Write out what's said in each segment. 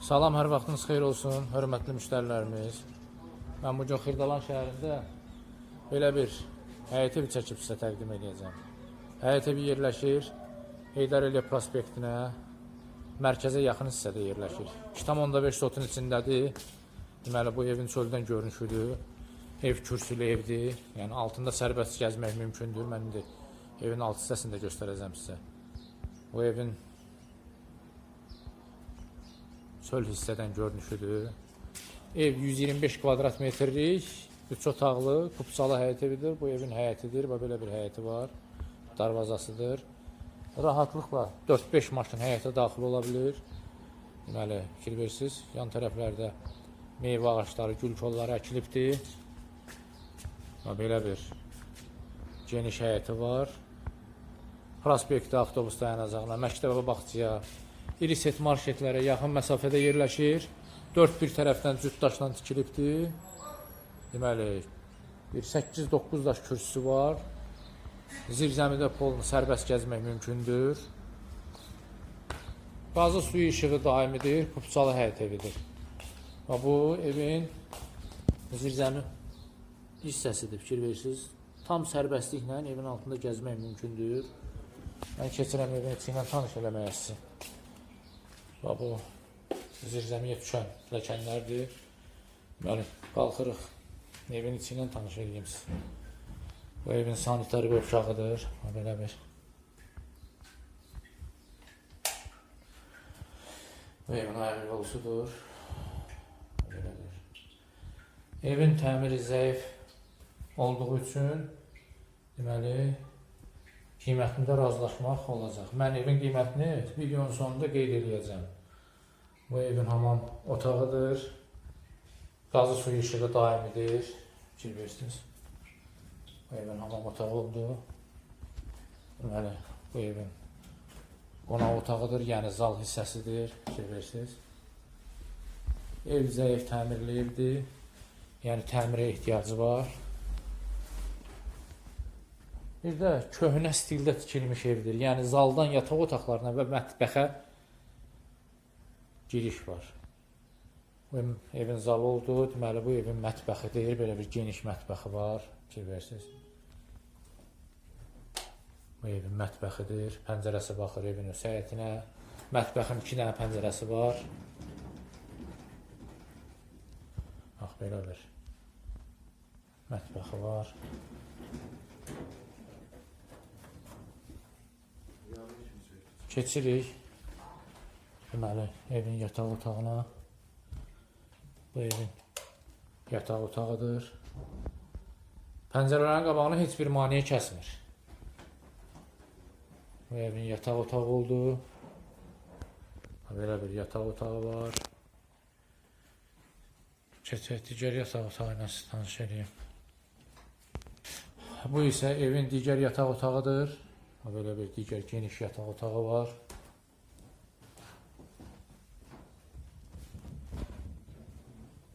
Salam, hər vaxtınız xeyir olsun, hörmətli müştərilərimiz. Mən bu gün Xırdalan şəhərində belə bir həyət evi çəkib sizə təqdim edəcəm. Həyət evi yerləşir Heydər Əliyev prospektinə, mərkəzə yaxın hissədə yerləşir. 2.5 sotun içindədir. Deməli, bu evin çöldən görünüşüdür. Ev kürsülü evdir. Yəni altında sərbəst gəzmək mümkündür. Mən indi evin alt hissəsini də göstərəcəm sizə. Bu evin çöl hissədən görünüşüdür. Ev 125 kvadrat metrlik, 3 otaqlı, kupsalı həyət evidir. Bu evin həyətidir və bir həyəti var. Darvazasıdır. Rahatlıqla 4-5 maşın həyətə daxil ola bilir. Deməli, fikir versiniz, yan tərəflərdə meyvə ağacları, gül kolları əkilibdir. Və belə bir geniş həyəti var. Prospektdə avtobus dayanacağına, məktəbə bağçaya, iri set marketlərə yaxın məsafədə yerləşir. Dörd bir tərəfdən cüt daşla tikilibdir. Deməli, bir 8-9 daş kürsüsü var. Zirzəmidə polunu sərbəst gəzmək mümkündür. Qazı suyu işığı daimidir, pupçalı həyət evidir. Və bu evin zirzəmi hissəsidir, fikir verirsiniz. Tam sərbəstliklə evin altında gəzmək mümkündür. Mən keçirəm evin içi ilə tanış eləməyə. Və bu zirzəmiyə düşən ləkənlərdir. Bəli, qalxırıq. Evin içi ilə tanış edeyim sizi. Bu evin qovşağıdır. Və Belə bir. Bu evin ayaq yolusudur. Belədir. Evin təmiri zəif olduğu üçün deməli qiymətində razılaşmaq olacaq. Mən evin qiymətini videonun sonunda qeyd edəcəm. Bu evin hamam otağıdır. Qazı suyu işığı daimidir. Fikir verirsiniz. Bu evin hamam otağı oldu. Deməli, bu evin qonaq otağıdır, yəni zal hissəsidir. Fikir verirsiniz. Ev zəif təmirli evdir. Yəni təmirə ehtiyacı var. Bir də köhnə stildə tikilmiş evdir. Yəni zaldan yataq otaqlarına və mətbəxə giriş var. Bu ev- evin zalı oldu. Deməli bu evin mətbəxidir. Belə bir geniş mətbəxi var. Fikir verirsiniz. Bu evin mətbəxidir. Pəncərəsi baxır evin öz həyətinə. Mətbəxin iki dənə pəncərəsi var. Bax belə bir mətbəxi var. Keçirik. Deməli, evin yataq otağına. Bu evin yataq otağıdır. Pəncərələrin qabağını heç bir maneə kəsmir. Bu evin yataq otağı oldu. Belə bir yataq otağı var. Keçək digər yataq otağı ilə tanış edeyim. Bu isə evin digər yataq otağıdır. Belə bir digər geniş yataq otağı var.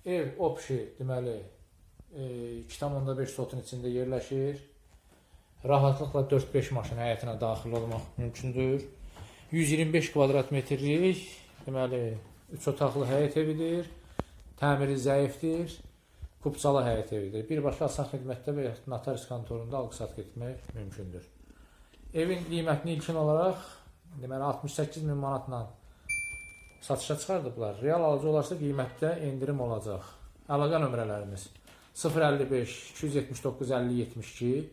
Ev opşi deməli e, 2.5 sotun içində yerləşir. Rahatlıqla 4-5 maşın həyətinə daxil olmaq mümkündür. 125 kvadrat metrlik deməli 3 otaqlı həyət evidir. Təmiri zəifdir. Kupçalı həyət evidir. Birbaşa asan xidmətdə və yaxud notarius kontorunda alqı-satqı etmək mümkündür. Evin qiymətini ilkin olaraq deməli 68 min manatla satışa çıxardıblar. Real alıcı olarsa qiymətdə endirim olacaq. Əlaqə nömrələrimiz 055 279 50 72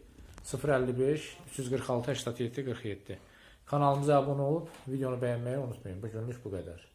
055 346 87 47. Kanalımıza abunə olub videonu bəyənməyi unutmayın. Bu günlük bu qədər.